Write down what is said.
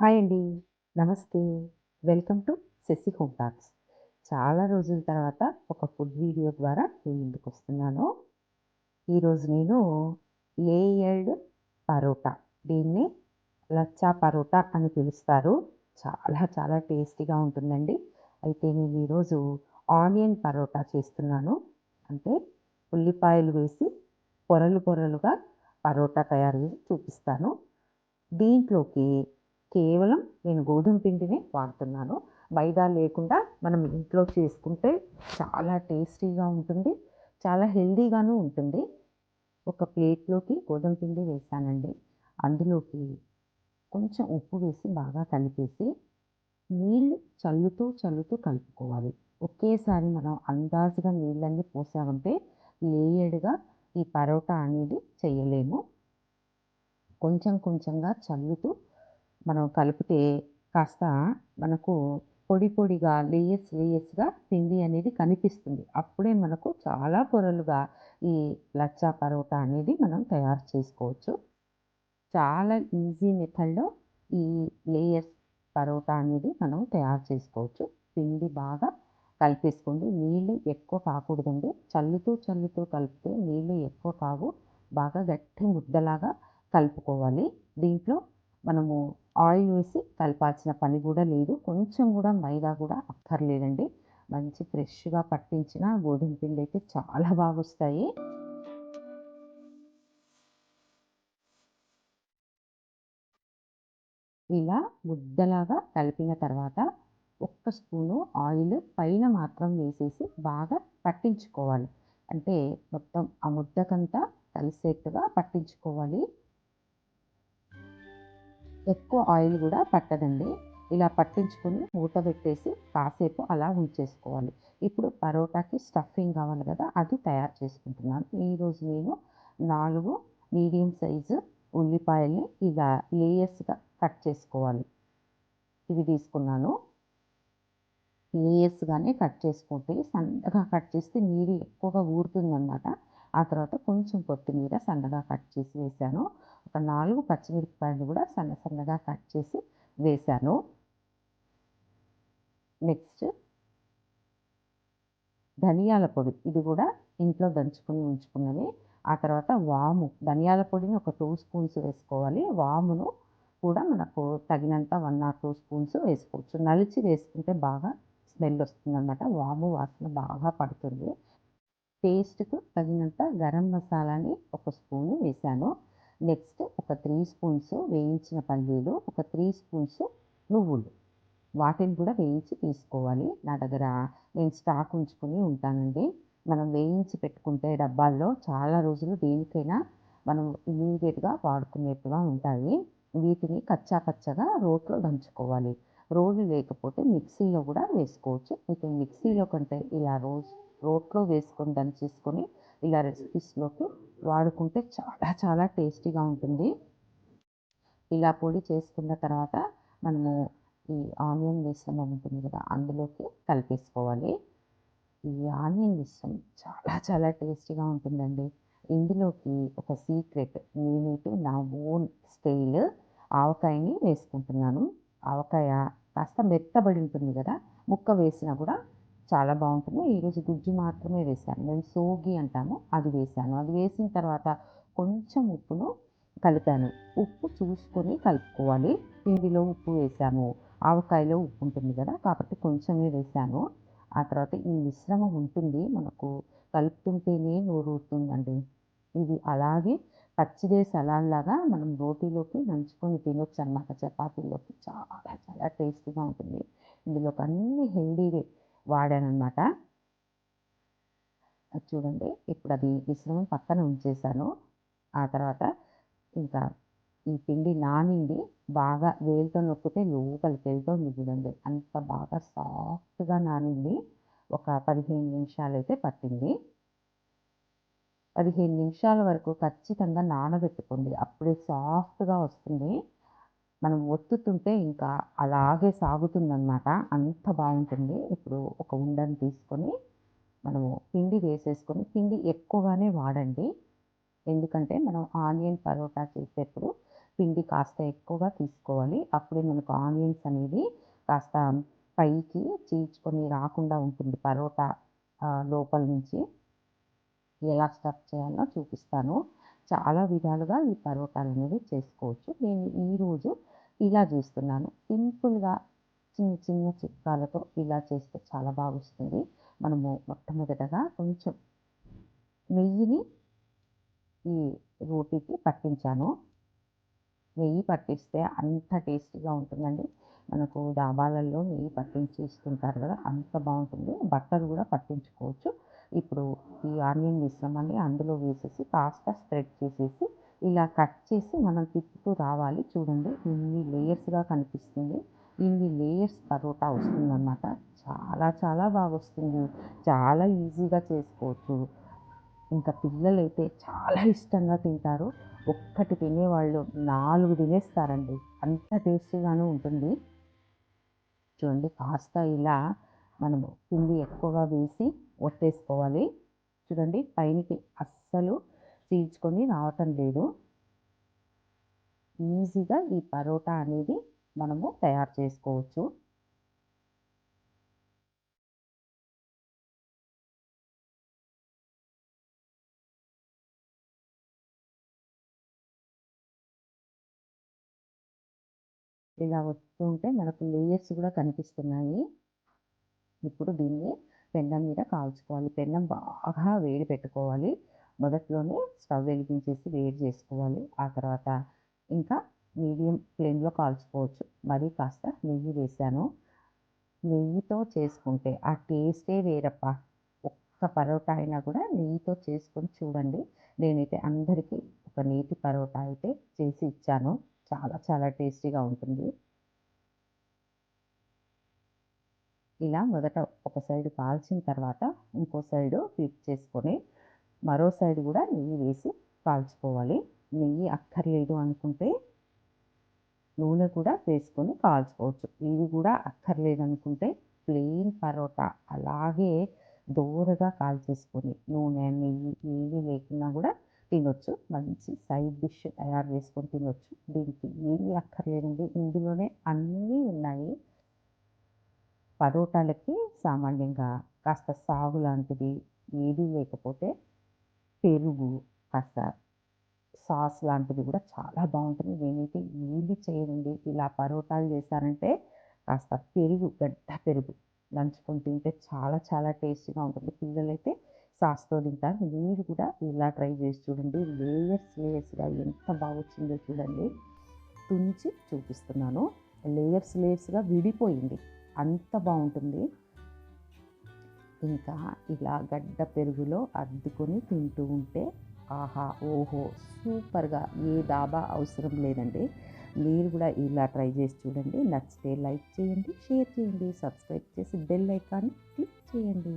Hi అండి. నమస్తే. Welcome to Sashi home talks. చాలా రోజుల తర్వాత ఒక ఫుడ్ వీడియో ద్వారా మీ ముందుకొస్తున్నాను. ఈరోజు నేను లేయర్డ్ పరోటా దీన్ని లచ్చా పరోటా అని పిలుస్తారు. చాలా చాలా టేస్టీగా ఉంటుందండి. అయితే నేను ఈరోజు ఆనియన్ పరోటా చేస్తున్నాను. అంటే ఉల్లిపాయలు వేసి పొరలు పొరలుగా పరోటా తయారు చూపిస్తాను. దీంట్లోకి కేవలం నేను గోధుమ పిండినే వాడుతున్నాను. మైదా లేకుండా మనం ఇంట్లో చేసుకుంటే చాలా టేస్టీగా ఉంటుంది. చాలా హెల్దీగాను ఉంటుంది. ఒక ప్లేట్‌లోకి గోధుమ పిండి వేశానండి. అందులోకి కొంచెం ఉప్పు వేసి బాగా కలిపేసి నీళ్ళు చల్లుతూ చల్లుతూ కలుపుకోవాలి. ఒకేసారి మనం అందాజుగా నీళ్ళన్నీ పోసామంటే లేయర్డ్‌గా ఈ పరోటా అనేది చేయలేము. కొంచెం కొంచెంగా చల్లుతూ మనం కలిపితే కాస్త మనకు పొడి పొడిగా లేయర్స్ లేయర్స్‌గా పిండి అనేది కనిపిస్తుంది. అప్పుడే మనకు చాలా పొరలుగా ఈ లచ్చా పరోటా అనేది మనం తయారు చేసుకోవచ్చు. చాలా ఈజీ మెథడ్‌లో ఈ లేయర్స్ పరోటా అనేది మనం తయారు చేసుకోవచ్చు. పిండి బాగా కలిపేసుకోండి. నీళ్ళు ఎక్కువ కాకూడదండి. చల్లుతూ చల్లుతూ కలిపితే నీళ్ళు ఎక్కువ కావు. బాగా గట్టి ముద్దలాగా కలుపుకోవాలి. దీంట్లో మనము ఆయిల్ వేసి కలపాల్సిన పని కూడా లేదు. కొంచెం కూడా మైదా కూడా అక్కర్లేదండి. మంచి ఫ్రెష్‌గా పట్టించిన గోధుమ పిండి అయితే చాలా బాగొస్తాయి. ఇలా ముద్దలాగా కలిపిన తర్వాత ఒక్క స్పూను ఆయిల్ పైన మాత్రం వేసేసి బాగా పట్టించుకోవాలి. అంటే మొత్తం ఆ ముద్దకంతా కలిసేట్టుగా పట్టించుకోవాలి. ఎక్కువ ఆయిల్ కూడా పట్టదండి. ఇలా పట్టించుకొని మూత పెట్టేసి కాసేపు అలా ఉంచేసుకోవాలి. ఇప్పుడు పరోటాకి స్టఫింగ్ కావాలి కదా! అది తయారు చేసుకుంటున్నాను. ఈరోజు నేను నాలుగు మీడియం సైజు ఉల్లిపాయల్ని ఇలా లేయర్స్‌గా కట్ చేసుకోవాలి. ఇవి తీసుకున్నాను. లేయర్స్‌గానే కట్ చేసుకుంటే సన్నగా కట్ చేస్తే నీరు ఎక్కువగా ఊరుతుందన్నమాట ఆ తర్వాత కొంచెం కొత్తిమీర సన్నగా కట్ చేసి వేశాను. ఒక నాలుగు పచ్చిమిరపకాయలు కూడా సన్న సన్నగా కట్ చేసి వేశాను. నెక్స్ట్ ధనియాల పొడి. ఇది కూడా ఇంట్లో దంచుకుని ఉంచుకున్నది. ఆ తర్వాత వాము. ధనియాల పొడిని ఒక టూ స్పూన్స్ వేసుకోవాలి. వామును కూడా మనకు తగినంత వన్ ఆర్ టూ స్పూన్స్ వేసుకోవచ్చు. నలిచి వేసుకుంటే బాగా స్మెల్ వస్తుందనమాట. వాము వాసన బాగా పడుతుంది. టేస్ట్‌కు తగినంత గరం మసాలాని ఒక స్పూను వేశాను. నెక్స్ట్ ఒక త్రీ స్పూన్స్ వేయించిన పల్లీలు, ఒక త్రీ స్పూన్స్ నువ్వులు. వాటిని కూడా వేయించి తీసుకోవాలి. నా దగ్గర నేను స్టాక్ ఉంచుకొని ఉంటానండి. మనం వేయించి పెట్టుకుంటే డబ్బాల్లో చాలా రోజులు దేనికైనా మనం ఇమీడియట్గా వాడుకునేట్టుగా ఉంటాయి. వీటిని కచ్చా కచ్చగా రోట్లో దంచుకోవాలి. రోలు లేకపోతే మిక్సీలో కూడా వేసుకోవచ్చు. మీకు మిక్సీలో కంటే ఇలా రోజు రోట్లో వేసుకొని దంచేసుకొని ఇలా రెసిపీస్‌లోకి వాడుకుంటే చాలా చాలా టేస్టీగా ఉంటుంది. ఇలా పొడి చేసుకున్న తర్వాత మనము ఈ ఆనియన్ మిశ్రమం ఉంటుంది కదా! అందులోకి కలిపేసుకోవాలి. ఈ ఆనియన్ మిశ్రమం చాలా చాలా టేస్టీగా ఉంటుందండి. ఇందులోకి ఒక సీక్రెట్ నేనైతే నా ఓన్ స్టైల్ ఆవకాయని వేసుకుంటున్నాను. ఆవకాయ కాస్త మెత్తబడి ఉంటుంది కదా! ముక్క వేసినా కూడా చాలా బాగుంటుంది ఈరోజు గుజ్జు మాత్రమే వేశాను. మేము సోగి అంటాము. అది వేశాను. అది వేసిన తర్వాత కొంచెం ఉప్పును కలిపాను. ఉప్పు చూసుకొని కలుపుకోవాలి. పిండిలో ఉప్పు వేసాము ఆవకాయలో ఉప్పు ఉంటుంది కదా! కాబట్టి కొంచెమే వేసాను ఆ తర్వాత ఈ మిశ్రమం ఉంటుంది. మనకు కలుపుతుంటేనే నోరూరుతుందండి. ఇది అలాగే పచ్చిదే సలాడ్‌లాగా మనం రోటీలోకి నంచుకొని తినొచ్చనమాట. చపాతీలోకి చాలా చాలా టేస్టీగా ఉంటుంది. ఇందులోకి అన్నీ హెల్దీవే వాడానమాట అది చూడండి. ఇప్పుడు అది మిశ్రమం పక్కన ఉంచేశాను. ఆ తర్వాత ఇంకా ఈ పిండి నానింది. బాగా వేలుతో నొక్కితే లోపలికి వెళ్తుంది చూడండి. అంత బాగా సాఫ్ట్‌గా నానింది. ఒక పదిహేను నిమిషాలు అయితే పట్టింది. 15 నిమిషాల వరకు ఖచ్చితంగా నానబెట్టుకోండి. అప్పుడే సాఫ్ట్‌గా వస్తుంది. మనం ఒత్తుతుంటే ఇంకా అలాగే సాగుతుందనమాట. అంత బాగుంటుంది ఇప్పుడు ఒక ఉండని తీసుకొని మనము పిండి వేసేసుకొని పిండి ఎక్కువగానే వాడండి. ఎందుకంటే మనం ఆనియన్ పరోటా చేసేప్పుడు పిండి కాస్త ఎక్కువగా తీసుకోవాలి అప్పుడే మనకు ఆనియన్స్ అనేది కాస్త పైకి చీల్చుకొని రాకుండా ఉంటుంది పరోటా లోపల నుంచి ఎలా స్టఫ్ చేయాలో చూపిస్తాను చాలా విధాలుగా ఈ పరోటాలు అనేవి చేసుకోవచ్చు. నేను ఈరోజు ఇలా చేస్తున్నాను. సింపుల్గా చిన్న చిన్న చిట్కాలతో ఇలా చేస్తే చాలా బాగా వస్తుంది మనము మొట్టమొదటగా కొంచెం నెయ్యిని ఈ రోటీకి పట్టించాను. నెయ్యి పట్టిస్తే అంత టేస్టీగా ఉంటుందండి. మనకు డాబాలలో నెయ్యి పట్టించి ఇస్తుంటారు కదా అంత బాగుంటుంది. బట్టర్ కూడా పట్టించుకోవచ్చు. ఇప్పుడు ఈ ఆనియన్ మిశ్రమాన్ని అందులో వేసేసి కాస్త స్ప్రెడ్ చేసేసి ఇలా కట్ చేసి మనం తిప్పుతూ రావాలి. చూడండి ఇన్ని లేయర్స్గా కనిపిస్తుంది. ఇన్ని లేయర్స్ పరోటా వస్తుందన్నమాట. చాలా చాలా బాగా వస్తుంది. చాలా ఈజీగా చేసుకోవచ్చు. ఇంకా పిల్లలైతే చాలా ఇష్టంగా తింటారు. ఒక్కటి తినేవాళ్ళు నాలుగు తినేస్తారండి. అంత టేస్టీగాను ఉంటుంది. చూడండి కాస్త ఇలా మనము పిండి ఎక్కువగా వేసి ఒత్తేసుకోవాలి. చూడండి పైనకి అస్సలు చీల్చుకొని రావటం లేదు. ఈజీగా ఈ పరోటా అనేది మనము తయారు చేసుకోవచ్చు. ఇలా వస్తుంటే మనకు లేయర్స్ కూడా కనిపిస్తున్నాయి. ఇప్పుడు దీన్ని పెండం మీద కాల్చుకోవాలి. పెండం బాగా వేడి పెట్టుకోవాలి. మొదట్లోనే స్టవ్ వెలిగించేసి వేడి చేసుకోవాలి. ఆ తర్వాత ఇంకా మీడియం ఫ్లేమ్లో కాల్చుకోవచ్చు. మరీ కాస్త నెయ్యి వేసాను నెయ్యితో చేసుకుంటే ఆ టేస్టే వేరప్ప. ఒక్క పరోటా అయినా కూడా నెయ్యితో చేసుకొని చూడండి. నేనైతే అందరికీ ఒక నేతి పరోటా అయితే చేసి ఇచ్చాను. చాలా చాలా టేస్టీగా ఉంటుంది. ఇలా మొదట ఒక సైడ్ కాల్చిన తర్వాత ఇంకో సైడు ఫ్లిప్ చేసుకొని మరో సైడ్ కూడా నెయ్యి వేసి కాల్చుకోవాలి. నెయ్యి అక్కర్లేదు అనుకుంటే నూనె కూడా వేసుకొని కాల్చుకోవచ్చు. ఇవి కూడా అక్కర్లేదు అనుకుంటే ప్లెయిన్ పరోటా అలాగే దూరగా కాల్చేసుకొని నూనె నెయ్యి ఏమీ లేకున్నా కూడా తినొచ్చు. మంచి సైడ్ డిష్ తయారు చేసుకొని తినొచ్చు. దీనికి ఏమీ అక్కర్లేదండి. ఇందులోనే అన్నీ ఉన్నాయి. పరోటాలకి సామాన్యంగా కాస్త సాగు లాంటిది ఏది లేకపోతే పెరుగు కాస్త సాస్ లాంటిది కూడా చాలా బాగుంటుంది. నేనైతే ఏది చేయనండి. ఇలా పరోటాలు చేశారంటే కాస్త పెరుగు గడ్డ పెరుగు నంచుకొని తింటే చాలా చాలా టేస్టీగా ఉంటుంది. పిల్లలైతే సాస్తో తింటారు. మీరు కూడా ఇలా ట్రై చేసి చూడండి. లేయర్స్ లేయర్స్గా ఎంత బాగా వచ్చిందో చూడండి. తుంచి చూపిస్తున్నాను. లేయర్స్ లేయర్స్గా విడిపోయింది. అంత బాగుంటుంది. ఇంకా ఇలా గడ్డ పెరుగులో అద్దుకొని తింటూ ఉంటే ఆహా ఓహో సూపర్గా. ఏ దాబా అవసరం లేదండి. మీరు కూడా ఇలా ట్రై చేసి చూడండి. నచ్చితే లైక్ చేయండి షేర్ చేయండి సబ్స్క్రైబ్ చేసి బెల్ ఐకాన్ని క్లిక్ చేయండి.